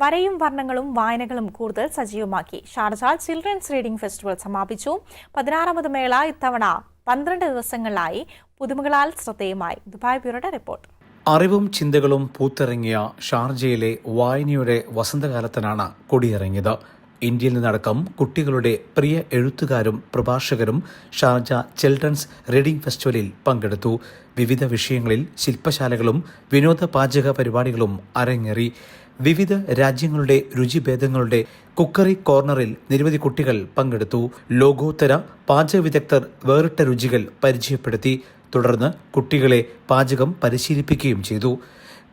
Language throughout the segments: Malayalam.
വരയും വർണങ്ങളും വായനകളും കൂടുതൽ സജീവമാക്കി. ഷാർജ ചിൽഡ്രൻസ് റീഡിംഗ് ഫെസ്റ്റിവൽ സമാപിച്ചു. പതിനാറാമത് മേള ഇത്തവണ പന്ത്രണ്ട് ദിവസങ്ങളിലായി പുതുമകളാൽ ശ്രദ്ധേയമായി. ദുബായ് ബ്യൂറോയുടെ റിപ്പോർട്ട്. അറിവും ചിന്തകളും പൂത്തിറങ്ങിയ ഷാർജയിലെ വായനയുടെ വസന്തകാലത്തിനാണ് കൊടിയിറങ്ങിയത്. ഇന്ത്യയിൽ നിന്നടക്കം കുട്ടികളുടെ പ്രിയ എഴുത്തുകാരും പ്രഭാഷകരും ഷാർജ ചിൽഡ്രൻസ് റീഡിംഗ് ഫെസ്റ്റിവലിൽ പങ്കെടുത്തു. വിവിധ വിഷയങ്ങളിൽ ശില്പശാലകളും വിനോദ പാചക പരിപാടികളും അരങ്ങേറി. വിവിധ രാജ്യങ്ങളുടെ രുചിഭേദങ്ങളുടെ കുക്കറി കോർണറിൽ നിരവധി കുട്ടികൾ പങ്കെടുത്തു. ലോകോത്തര പാചക വിദഗ്ധർ വേറിട്ട രുചികൾ പരിചയപ്പെടുത്തി. തുടർന്ന് കുട്ടികളെ പാചകം പരിശീലിപ്പിക്കുകയും ചെയ്തു.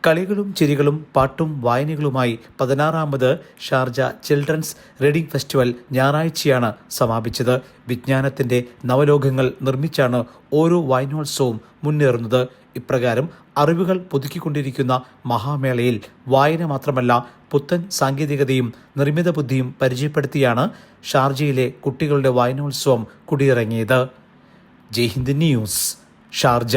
കളികളും ചിരികളും പാട്ടും വായനകളുമായി പതിനാറാമത് ഷാർജ ചിൽഡ്രൻസ് റീഡിംഗ് ഫെസ്റ്റിവൽ ഞായറാഴ്ചയാണ് സമാപിച്ചത്. വിജ്ഞാനത്തിന്റെ നവലോകങ്ങൾ നിർമ്മിച്ചാണ് ഓരോ വായനോത്സവവും മുന്നേറുന്നത്. ഇപ്രകാരം അറിവുകൾ പുതുക്കിക്കൊണ്ടിരിക്കുന്ന മഹാമേളയിൽ വായന മാത്രമല്ല പുത്തൻ സാങ്കേതികതയും നിർമ്മിത ബുദ്ധിയും പരിചയപ്പെടുത്തിയാണ് ഷാർജയിലെ കുട്ടികളുടെ വായനോത്സവം കുടിയിറങ്ങിയത്. Jaihind news Sharjah.